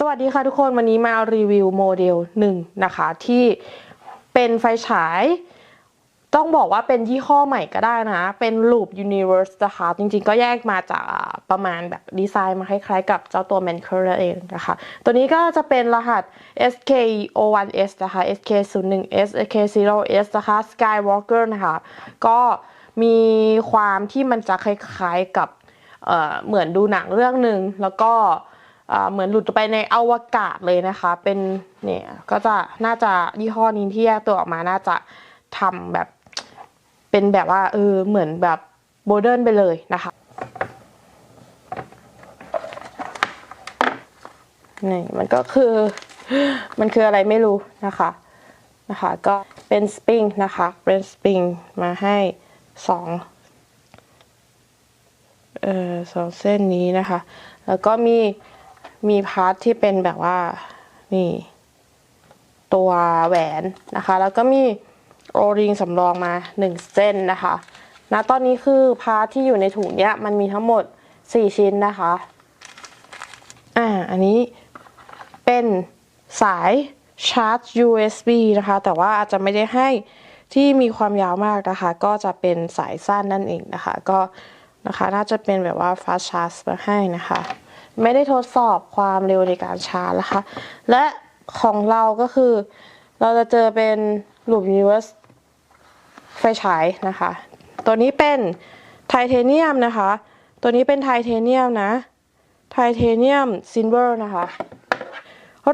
สวัสดีค่ะทุกคนวันนี้มารีวิวโมเดลหนึ่งนะคะ ที่เป็นไฟฉาย ต้องบอกว่าเป็นยี่ห้อใหม่ก็ได้นะ เป็น Loop Universe นะคะ จริงๆก็แยกมาจากประมาณแบบดีไซน์มาคล้ายๆกับเจ้าตัว m a n c u r เองนะคะ ตัวนี้ก็จะเป็นรหัส SK01S นะคะ SK01S SK0S นะคะ Skywalker นะคะ ก็มีความที่มันจะคล้ายๆกับเเหมือนดูหนังเรื่องหนึ่งแล้วก็ เหมือนหลุดไปในอวกาศเลยนะคะ เป็นเนี่ยก็จะน่าจะยี่ห้อนี้ที่แยกตัวออกมาน่าจะทำแบบ เป็นแบบว่าเออเหมือนแบบโมเดิร์นไปเลยนะคะนี่มันก็คือมันคืออะไรไม่รู้นะคะนะคะก็เป็นสปริงนะคะเป็นสปริงมาให้สองเอ่อสองเส้นนี้นะคะ แล้วก็มี มีพาร์ทที่เป็นแบบว่านี่ตัวแหวนนะคะ แล้วก็มีโอริงสำรองมา 1 เส้นนะคะณตอนนี้คือพาร์ทที่อยู่ในถุงเนี้ยมันมีทั้งหมด 4 ชิ้นนะคะอ่าอันนี้เป็นสายชาร์จ USB นะคะ แต่ว่าอาจจะไม่ได้ให้ที่มีความยาวมากนะคะ ก็จะเป็นสายสั้นนั่นเองนะคะ ก็นะคะน่าจะเป็นแบบว่า fast charge มาให้นะคะ ไม่ได้ทดสอบความเร็วในการชาร์จนะคะ และของเราก็คือ เราจะเจอเป็น Loop Universe ไฟฉายนะคะ ตัวนี้เป็นไทเทเนียมนะคะ ตัวนี้เป็นไทเทเนียมนะ ไทเทเนียมซิลเวอร์นะคะ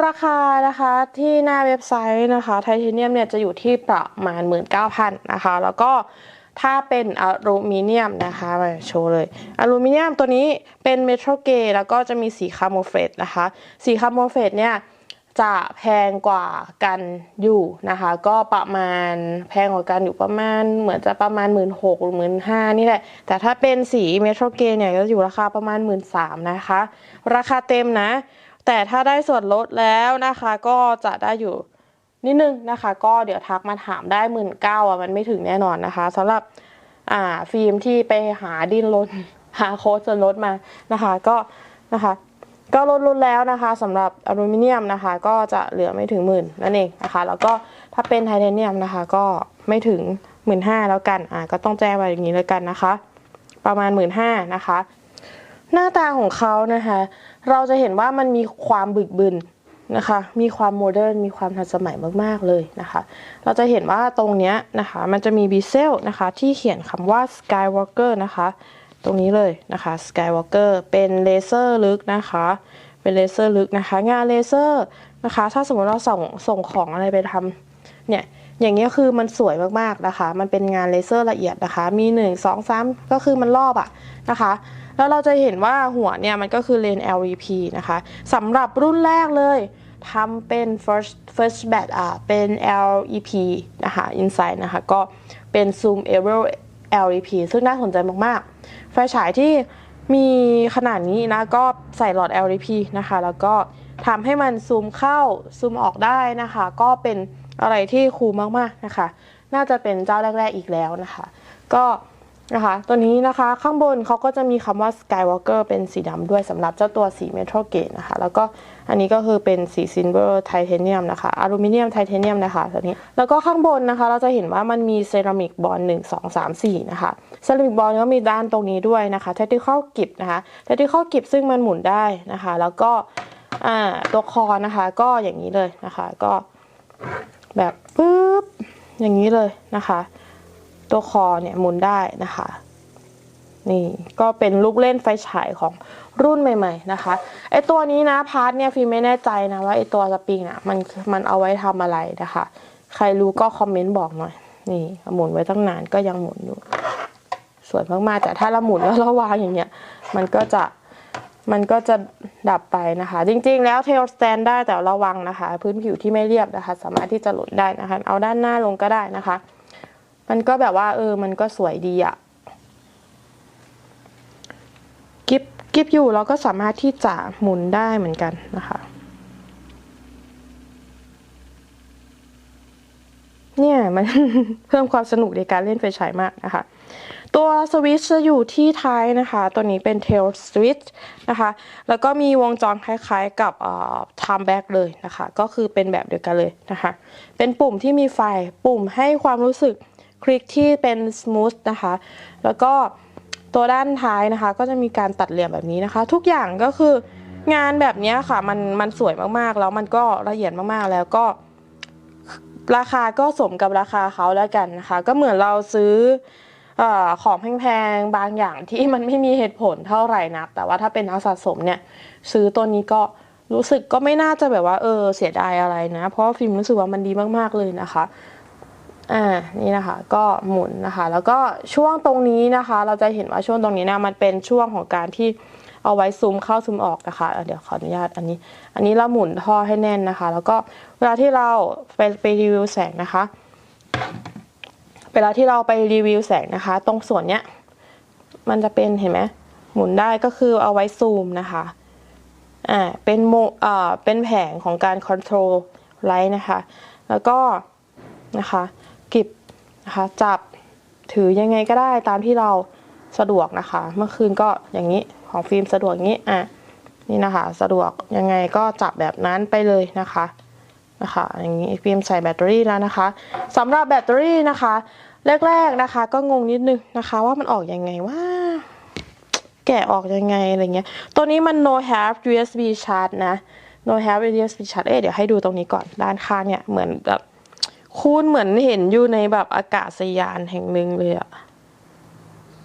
ราคานะคะที่หน้าเว็บไซต์นะคะ ไทเทเนียมเนี่ยจะอยู่ที่ประมาณ 19,000นะคะ แล้วก็ ถ้าเป็นอลูมิเนียมนะคะมาโชว์เลย อลูมิเนียมตัวนี้เป็นเมทัลเกย์แล้วก็จะมีสีคาร์โมเฟตนะคะ สีคาร์โมเฟตเนี่ยจะแพงกว่ากันอยู่นะคะ ก็ประมาณแพงกว่ากันอยู่ประมาณเหมือนจะประมาณหมื่นหกหรือหมื่นห้านี่แหละ แต่ถ้าเป็นสีเมทัลเกย์เนี่ยก็อยู่ราคาประมาณหมื่นสามนะคะ ราคาเต็มนะ แต่ถ้าได้ส่วนลดแล้วนะคะก็จะได้อยู่ นิดนึงนะคะ ก็เดี๋ยวทักมาถามได้หมื่นเก้าอะมันไม่ถึงแน่นอนนะคะสำหรับอ่าฟิล์มที่ไปหาดินลดหาโค้ดส่วนลดมานะคะ ก็นะคะ ก็ลดลดแล้วนะคะสำหรับอลูมิเนียมนะคะ ก็จะเหลือไม่ถึงหมื่นนั่นเองนะคะ แล้วก็ถ้าเป็นไทเทเนียมนะคะ ก็ไม่ถึงหมื่นห้าแล้วกันอ่าก็ต้องแจ้งไว้อย่างนี้แล้วกันนะคะ ประมาณหมื่นห้านะคะ หน้าตาของเขานะคะ เราจะเห็นว่ามันมีความบึกบึน นะคะ มีความโมเดิร์นมีความทันสมัยมากๆเลยนะคะ เราจะเห็นว่าตรงนี้นะคะ มันจะมีบีเซลนะคะ ที่เขียนคำว่า Skywalker นะคะ ตรงนี้เลยนะคะ Skywalker เป็นเลเซอร์ลึกนะคะ เป็นเลเซอร์ลึกนะคะ งานเลเซอร์นะคะ ถ้าสมมติเราส่งส่งของอะไรไปทำเนี่ยอย่างเงี้ยคือมันสวยมากๆนะคะ มันเป็นงานเลเซอร์ละเอียดนะคะ มี 1 2 3 ก็คือมันรอบอะนะคะ แล้วเราจะเห็นว่าหัวเนี่ยมันก็คือเลน LVP นะคะสำหรับรุ่นแรกเลย ทำเป็น first first batch อะเป็น LEP นะคะ inside นะคะ ก็เป็น zoom level LEP ซึ่งน่าสนใจมากๆ ไฟฉายที่มีขนาดนี้นะ ก็ใส่หลอด LEP นะคะ แล้วก็ทำให้มันซูมเข้าซูมออกได้นะคะ ก็เป็นอะไรที่คูลมากๆนะคะ น่าจะเป็นเจ้าแรก ๆ อีกแล้วนะคะ ก็ นะคะ ตัวนี้นะคะข้างบนเขาก็จะมีคำว่า Skywalker เป็นสีดำด้วยสำหรับเจ้าตัวสี Metal Gate นะคะ แล้วก็อันนี้ก็คือเป็นสี Silver Titanium นะคะ อลูมิเนียมไทเทเนียมนะคะตัวนี้ แล้วก็ข้างบนนะคะ เราจะเห็นว่ามันมีเซรามิกบอลหนึ่งสองสามสี่นะคะ เซรามิกบอลก็มีด้านตรงนี้ด้วยนะคะ Tactical Grip นะคะ Tactical Grip ซึ่งมันหมุนได้นะคะ แล้วก็ตัวคอนะคะก็อย่างนี้เลยนะคะ ก็แบบปึ๊บอย่างนี้เลยนะคะ ตัวคอเนี่ยหมุนได้นะคะ นี่ก็เป็นลูกเล่นไฟฉายของรุ่นใหม่ ๆ นะคะไอตัวนี้นะพาร์ทเนี่ยฟิไม่แน่ใจนะว่าไอตัวสปริงอะมันมันเอาไว้ทำอะไรนะคะ ใครรู้ก็คอมเมนต์บอกหน่อย นี่หมุนไว้ตั้งนานก็ยังหมุนอยู่สวยมากๆแต่ถ้าเราหมุนแล้วเราวางอย่างเงี้ย มันก็จะมันก็จะดับไปนะคะ จริงๆ แล้วเทลสแตนได้แต่ระวังนะคะ พื้นผิวที่ไม่เรียบนะคะ สามารถที่จะหล่นได้นะคะ เอาด้านหน้าลงก็ได้นะคะ มันก็แบบว่า เออ มันก็สวยดีอะกิฟกิฟอยู่เราก็สามารถที่จะหมุนได้เหมือนกันนะคะ เนี่ยมันเพิ่มความสนุกในการเล่นไฟฉายมากนะคะ ตัวสวิตช์จะอยู่ที่ท้ายนะคะ ตัวนี้เป็น tail switch นะคะ แล้วก็มีวงจรคล้ายๆกับเอ่อ time back เลยนะคะ ก็คือเป็นแบบเดียวกันเลยนะคะ เป็นปุ่มที่มีไฟปุ่มให้ความรู้สึก คลิกที่เป็น smooth นะคะ แล้วก็ตัวด้านท้ายนะคะ ก็จะมีการตัดเหลี่ยมแบบนี้นะคะ ทุกอย่างก็คืองานแบบนี้ค่ะมันมันสวยมากๆ แล้วมันก็ละเอียดมากๆแล้วก็ราคาก็สมกับราคาเขาแล้วกันนะคะ ก็เหมือนเราซื้อออของแพงๆบางอย่างที่มันไม่มีเหตุผลเท่าไหร่นักแต่ว่าถ้าเป็นนักสะสมเนี่ย ซื้อตัวนี้ก็รู้สึกก็ไม่น่าจะแบบว่าเออเสียดายอะไรนะ เพราะฟิล์มรู้สึกว่ามันดีมากๆเลยนะคะ อ่านี่นะคะก็หมุนนะคะ แล้วก็ช่วงตรงนี้นะคะ เราจะเห็นว่าช่วงตรงนี้นะมันเป็นช่วงของการที่เอาไว้ซูมเข้าซูมออกนะคะ เดี๋ยวขออนุญาตอันนี้ อันนี้เราหมุนท่อให้แน่นนะคะ แล้วก็เวลาที่เราไปไปรีวิวแสงนะคะ เวลาที่เราไปรีวิวแสงนะคะ ตรงส่วนเนี้ยมันจะเป็นเห็นไหมหมุนได้ก็คือเอาไว้ซูมนะคะอ่าเป็นโมอ่าเป็นแผงของการคอนโทรลไลท์นะคะ แล้วก็นะคะ นะคะจับถือยังไงก็ได้ตามที่เราสะดวกนะคะ เมื่อคืนก็อย่างนี้ของฟิล์มสะดวกอย่างนี้อะนี่นะคะ สะดวกยังไงก็จับแบบนั้นไปเลยนะคะนะคะอย่างนี้ฟิล์มใส่แบตเตอรี่แล้วนะคะสำหรับแบตเตอรี่นะคะแรกๆนะคะ ก็งงนิดนึงนะคะ ว่ามันออกยังไงว่าแกะออกยังไงอะไรเงี้ย ตัวนี้มัน no have USB charge นะ no have USB charge เอ๊ะเดี๋ยวให้ดูตรงนี้ก่อนด้านข้างเนี่ยเหมือนแบบ คุณเหมือนเห็นอยู่ในแบบอากาศยานแห่งหนึ่งเลยอะ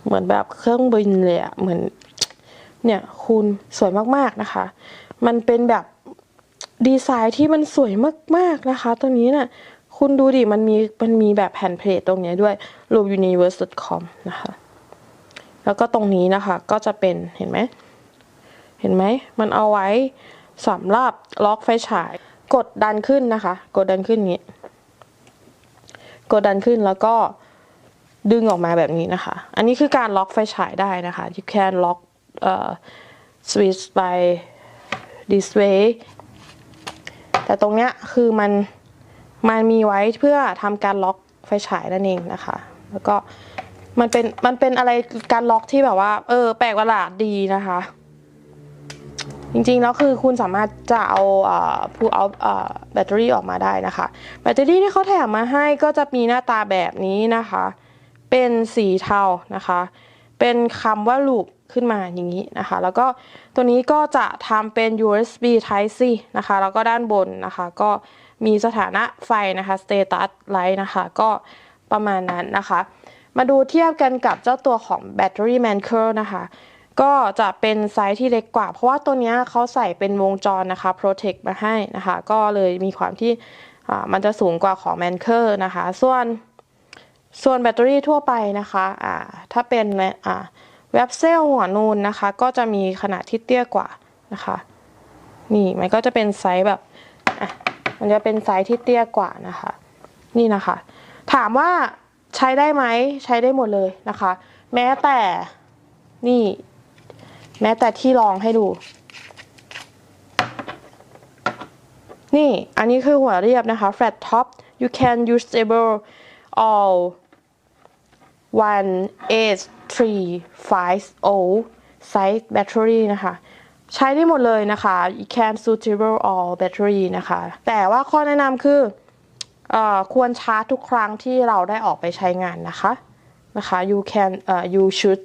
เหมือนแบบเครื่องบินเลยอะเหมือน เนี่ยคุณสวยมากๆนะคะ มันเป็นแบบดีไซน์ที่มันสวยมากๆนะคะตัวนี้น่ะคุณดูดิมันมีมันมีแบบแผ่นเพลทตรงนี้ด้วย loopuniverse.com นะคะ แล้วก็ตรงนี้นะคะ ก็จะเป็นเห็นไหมเห็นไหมมันเอาไว้สำหรับล็อกไฟฉาย กดดันขึ้นนะคะ กดดันขึ้นอย่างนี้ กดดันขึ้นแล้วก็ดึงออกมาแบบนี้นะคะ อันนี้คือการล็อกไฟฉายได้นะคะ you can lock uh, switch by this way แต่ตรงเนี้ยคือมันมันมีไว้เพื่อทำการล็อกไฟฉายนั่นเองนะคะ แล้วก็มันเป็นมันเป็นอะไรการล็อกที่แบบว่า เออ แปลกประหลาดดีนะคะ จริงๆ แล้วคือคุณสามารถจะเอาพูเอาแบตเตอรี่ออกมาได้นะคะ แบตเตอรี่ที่เขาแถมมาให้ก็จะมีหน้าตาแบบนี้นะคะ เป็นสีเทานะคะ เป็นคำว่า loop ขึ้นมาอย่างนี้นะคะ แล้วก็ตัวนี้ก็จะทำเป็น USB Type C นะคะ แล้วก็ด้านบนนะคะ ก็มีสถานะไฟนะคะ status light นะคะ ก็ประมาณนั้นนะคะ มาดูเทียบกันกับเจ้าตัวของ Battery Manker นะคะ ก็จะเป็นไซส์ที่เล็กกว่า เพราะว่าตัวนี้เขาใส่เป็นวงจรนะคะ Protect มาให้นะคะ ก็เลยมีความที่มันจะสูงกว่าของ Manker นะคะ ส่วนส่วนแบตเตอรี่ทั่วไปนะคะะถ้าเป็นอ่าเว็บเซลหัวนูนนะคะ ก็จะมีขนาดที่เตี้ยกว่านะคะ นี่มันก็จะเป็นไซส์แบบอะมันจะเป็นไซส์ที่เตี้ยกว่านะคะ นี่นะคะ ถามว่าใช้ได้ไหมใช้ได้หมดเลยนะคะ แม้แต่นี่ แม้แต่ที่รองให้ดู นี่อันนี้คือหัวเรียบนะคะ flat top you can useable all one eight three five o size battery นะคะใช้ได้หมดเลยนะคะ you can suitable all battery นะคะ แต่ว่าข้อแนะนำคืออควรชาร์จทุกครั้งที่เราได้ออกไปใช้งานนะคะนะคะ you can uh, you should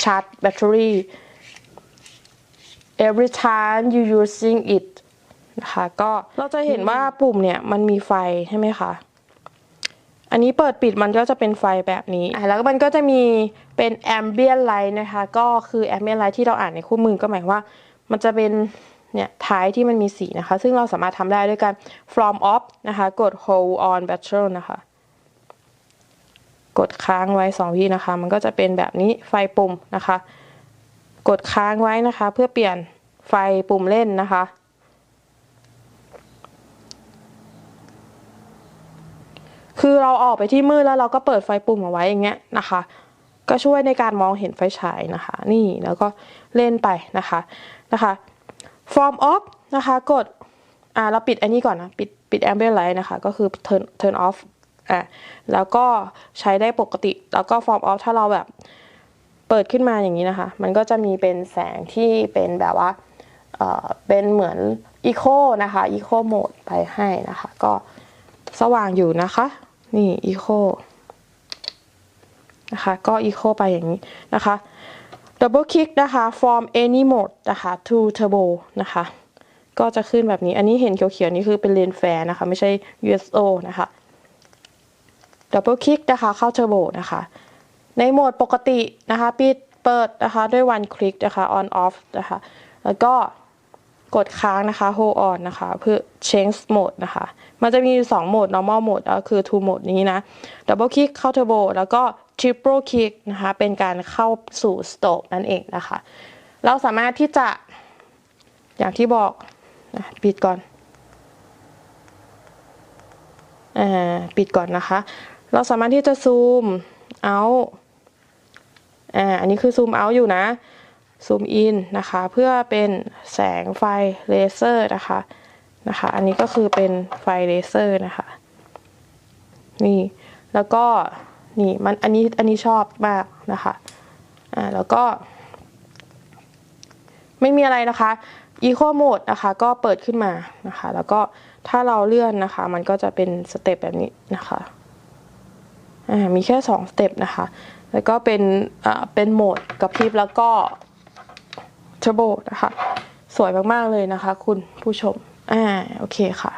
charge battery every time you using it นะคะก็เราจะเห็นว่าปุ่มเนี่ยมันมีไฟใช่ไหมคะอันนี้เปิดปิดมันก็จะเป็นไฟแบบนี้แล้วมันก็จะมีเป็น ambient light นะคะ ก็คือ ambient light ที่เราอ่านในคู่มือก็หมายว่า มันจะเป็นเนี่ยท้ายที่มันมีสีนะคะ ซึ่งเราสามารถทำได้ด้วยการ from off นะคะ กด hold on battery นะคะ กดค้างไว้2วินะคะ มันก็จะเป็นแบบนี้ไฟปุ่มนะคะ กดค้างไว้นะคะ เพื่อเปลี่ยนไฟปุ่มเล่นนะคะ คือเราออกไปที่มืดแล้วเราก็เปิดไฟปุ่มเอาไว้อย่างเงี้ยนะคะ ก็ช่วยในการมองเห็นไฟฉายนะคะ นี่แล้วก็เล่นไปนะคะนะคะ form off นะคะกดอ่าเราปิดอันนี้ก่อนนะปิดปิด ambient light นะคะ ก็คือ turn turn off อะแล้วก็ใช้ได้ปกติแล้วก็ form off ถ้าเราแบบ เปิดขึ้นมาอย่างนี้นะคะ มันก็จะมีเป็นแสงที่เป็นแบบว่าเเป็นเหมือนอีโคนะคะอีโคโหมดไปให้นะคะ ก็สว่างอยู่นะคะ นี่อีโคนะคะก็อีโคไปอย่างนี้นะคะ double click นะคะ from any mode นะคะ to turbo นะคะ ก็จะขึ้นแบบนี้ อันนี้เห็นเขียวๆนี่คือเป็นเลนแฟร์นะคะ ไม่ใช่ USO นะคะ double click นะคะ เข้า turbo นะคะ ในโหมดปกตินะคะปิดเปิดนะคะด้วย one click นะคะ on off นะคะแล้วก็กดค้างนะคะ hold on นะคะเพื่อ change mode นะคะ มันจะมีอยู่สองโหมด normal mode ก็คือ two mode นี้นะ double click เข้า turbo แล้วก็ triple click นะคะ เป็นการเข้าสู่ stop นั่นเองนะคะ เราสามารถที่จะอย่างที่บอกนะปิดก่อนอปิดก่อนนะคะ เราสามารถที่จะซูมเอา อ่าอันนี้คือซูมเอาอยู่นะซูมอินนะคะเพื่อเป็นแสงไฟเลเซอร์นะคะนะคะอันนี้ก็คือเป็นไฟเลเซอร์นะคะนี่แล้วก็นี่มันอันนี้อันนี้ชอบมากนะคะอ่าแล้วก็ ไม่มีอะไรนะคะ Eco Mode นะคะก็เปิดขึ้นมานะคะ แล้วก็ถ้าเราเลื่อนนะคะ มันก็จะเป็นสเต็ปแบบนี้นะคะอ่ามีแค่สองสเต็ปนะคะ แล้วก็เป็นอ่าเป็นโหมดกระพริบแล้วก็เทอร์โบนะคะ สวยมากๆเลยนะคะ คุณผู้ชม อ่า โอเคค่ะ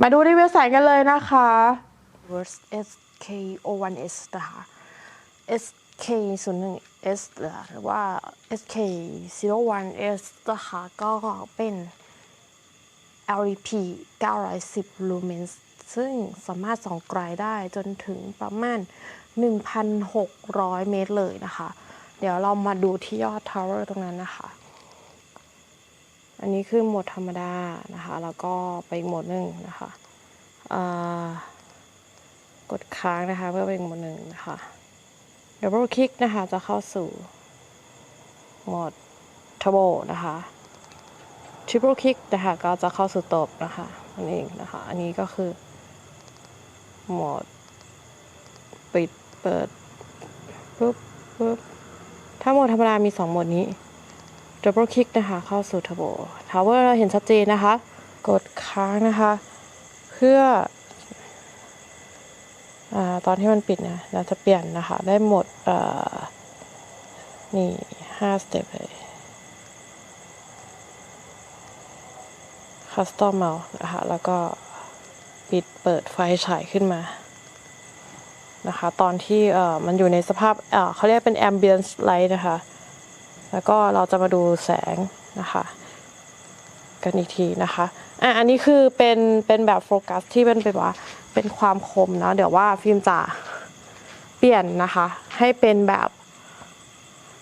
มาดูรีวิวสายกันเลยนะคะ Words SK01S นะคะ SK01S หรือว่า SK01S นะคะก็เป็น LEP 910 lumens ซึ่งสามารถส่องไกลได้จนถึงประมาณ 1,600 เมตรเลยนะคะ เดี๋ยวเรามาดูที่ยอดทาวเวอร์ตรงนั้นนะคะ อันนี้คือโหมดธรรมดานะคะ แล้วก็ไปอีกโหมดหนึ่งนะคะกดค้างนะคะ เพื่อไปอีกโหมดหนึ่งนะคะ Double Click นะคะ จะเข้าสู่โหมด Turbo นะคะ Triple Click นะคะก็จะเข้าสู่ตบนะคะนั่นเองนะคะ อันนี้ก็คือโหมดปิด เปิดปุ๊บปุ๊บถ้าโหมดธรรมดามี 2 โหมดนี้ Double Click นะคะ เข้าสู่ Turbo Tower เราเห็นชัดเจนนะคะ กดค้างนะคะ เพื่ออตอนที่มันปิดนะเราจะเปลี่ยนนะคะ ได้หมดนี่ห้าสเต็ปเลย คัสตอมเมานะคะแล้วก็ปิดเปิดไฟฉายขึ้นมา นะคะ ตอนที่มันอยู่ในสภาพเอ่อเขาเรียกเป็น ambient light นะคะ แล้วก็เราจะมาดูแสงนะคะ กันอีกทีนะคะอะอันนี้คือเป็นเป็นแบบโฟกัสที่เป็นแบบว่าเป็นความคมนะเดี๋ยวว่าฟิล์มจะเปลี่ยนนะคะ ให้เป็นแบบ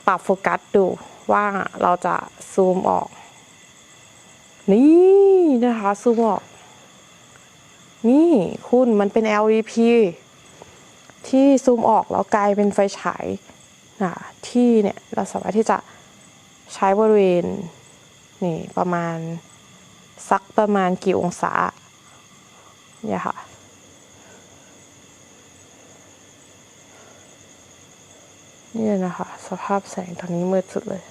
ปรับโฟกัสดูว่าเราจะซูมออก นี่นะคะซูมออก นี่คุณมันเป็น LVP ที่ซูมออกแล้วกลายเป็นไฟฉายนะที่เนี่ยเราสามารถที่จะใช้บริเวณนี่ประมาณสักประมาณกี่องศาเนี่ยค่ะนี่นะคะ สภาพแสงตอนนี้มืดสุดเลย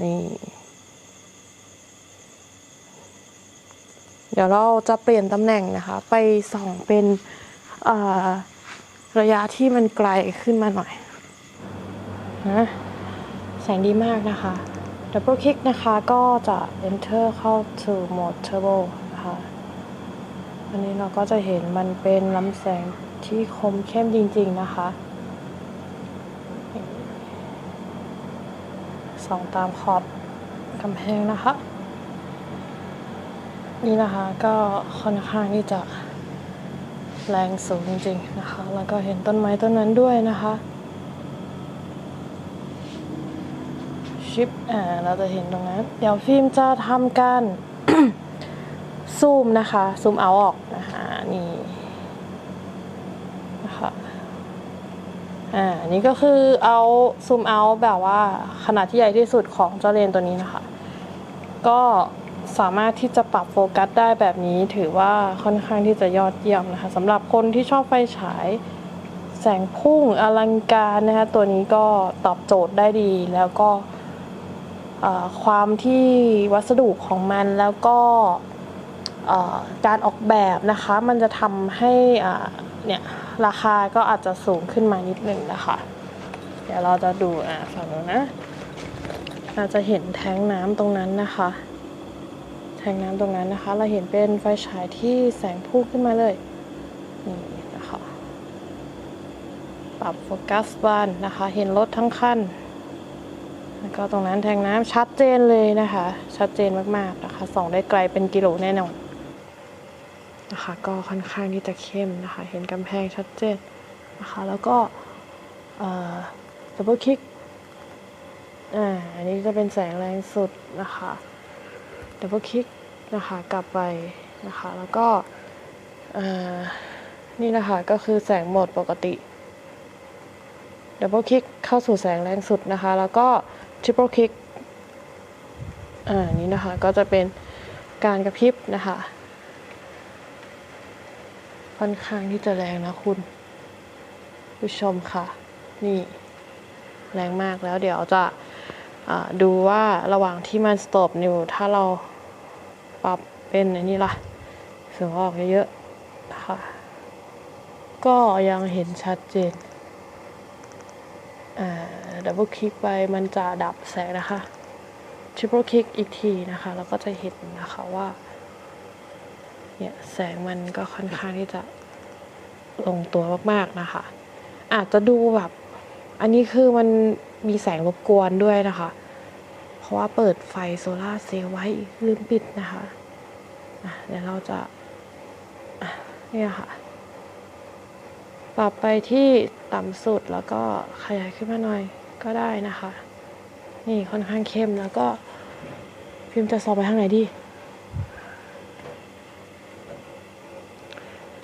นี่ เดี๋ยวเราจะเปลี่ยนตำแหน่งนะคะ ไปส่องเป็นอ่อ ระยะที่มันไกลขึ้นมาหน่อยนะแสงดีมากนะคะ Double Click นะคะก็จะ Enter เข้า to Mode Turbo นะคะ อันนี้เราก็จะเห็นมันเป็นลำแสงที่คมเข้มจริง ๆ นะคะส่องตามขอบกำแพงนะคะ นี่นะคะก็ค่อนข้างที่จะ แรงสูงจริงๆนะคะ แล้วก็เห็นต้นไม้ต้นนั้นด้วยนะคะชิปอ่าเราจะเห็นตรงนั้น เดี๋ยวฟิล์มจะทำการซูมนะคะ ซูมเอาออกนะคะนี่นะคะอ่านี่ก็คือเอาซูมเอาแบบว่าขนาดที่ใหญ่ที่สุดของเจ้าเลนตัวนี้นะคะ ก็ สามารถที่จะปรับโฟกัสได้แบบนี้ถือว่าค่อนข้างที่จะยอดเยี่ยมนะคะสำหรับคนที่ชอบไฟฉาย แสงพุ่งอลังการนะคะตัวนี้ก็ตอบโจทย์ได้ดี แล้วก็ความที่วัสดุของมันแล้วก็การออกแบบนะคะมันจะทำให้เนี่ยราคาก็อาจจะสูงขึ้นมานิดหนึ่งนะคะ เดี๋ยวเราจะดูอะฝั่งนู้นนะเราจะเห็นแท้งน้ำตรงนั้นนะคะ ทงน้ำตรงนั้นนะคะ เราเห็นเป็นไฟฉายที่แสงพุ่งขึ้นมาเลย นี่นะคะ ปรับโฟกัสบ้านนะคะ เห็นรถทั้งคันแล้วก็ตรงนั้นแทงน้ำชัดเจนเลยนะคะ ชัดเจนมากๆนะคะ ส่องได้ไกลเป็นกิโลแน่นอนนะคะก็ค่อนข้างที่จะเข้มนะคะ เห็นกำแพงชัดเจนนะคะ แล้วก็ดับเบิลคลิกอ่าอันนี้จะเป็นแสงแรงสุดนะคะดับเบิลคลิก นะคะกลับไปนะคะแล้วก็นี่นะคะก็คือแสงโหมดปกติดับเบิลคลิกเข้าสู่แสงแรงสุดนะคะ แล้วก็ทริปเปิลคลิกอ่านี่นะคะก็จะเป็นการกระพริบนะคะค่อนข้างที่จะแรงนะคุณ ผู้ชมค่ะ นี่แรงมากแล้วเดี๋ยวจะดูว่าระหว่างที่มันสต็อปอยู่ถ้าเรา ปรับเป็นอันนี้ล่ะเสียงออกเยอะๆนะคะก็ยังเห็นชัดเจนดับเบิลคลิกไปมันจะดับแสงนะคะทริปเปิลคลิกอีกทีนะคะแล้วก็จะเห็นนะคะว่าเนี่ยแสงมันก็ค่อนข้างที่จะลงตัวมากๆนะคะ อาจจะดูแบบ อันนี้คือมันมีแสงรบกวนด้วยนะคะ เพราะว่าเปิดไฟโซลาร์เซลล์ไว้ลืมปิดนะคะ เดี๋ยวเราจะเนี่ยค่ะ ปรับไปที่ต่ำสุดแล้วก็ขยายขึ้นมาหน่อยก็ได้นะคะ นี่ค่อนข้างเข้มแล้วก็พิมพ์จะสอบไปทางไหนดี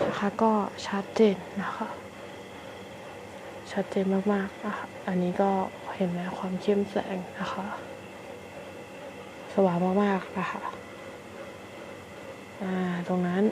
นะคะก็ชัดเจนนะคะ ชัดเจนมากๆนะคะอันนี้ก็เห็นไหมความเข้มแสงนะคะ สว่างมากๆนะคะ อ่าตรงนั้น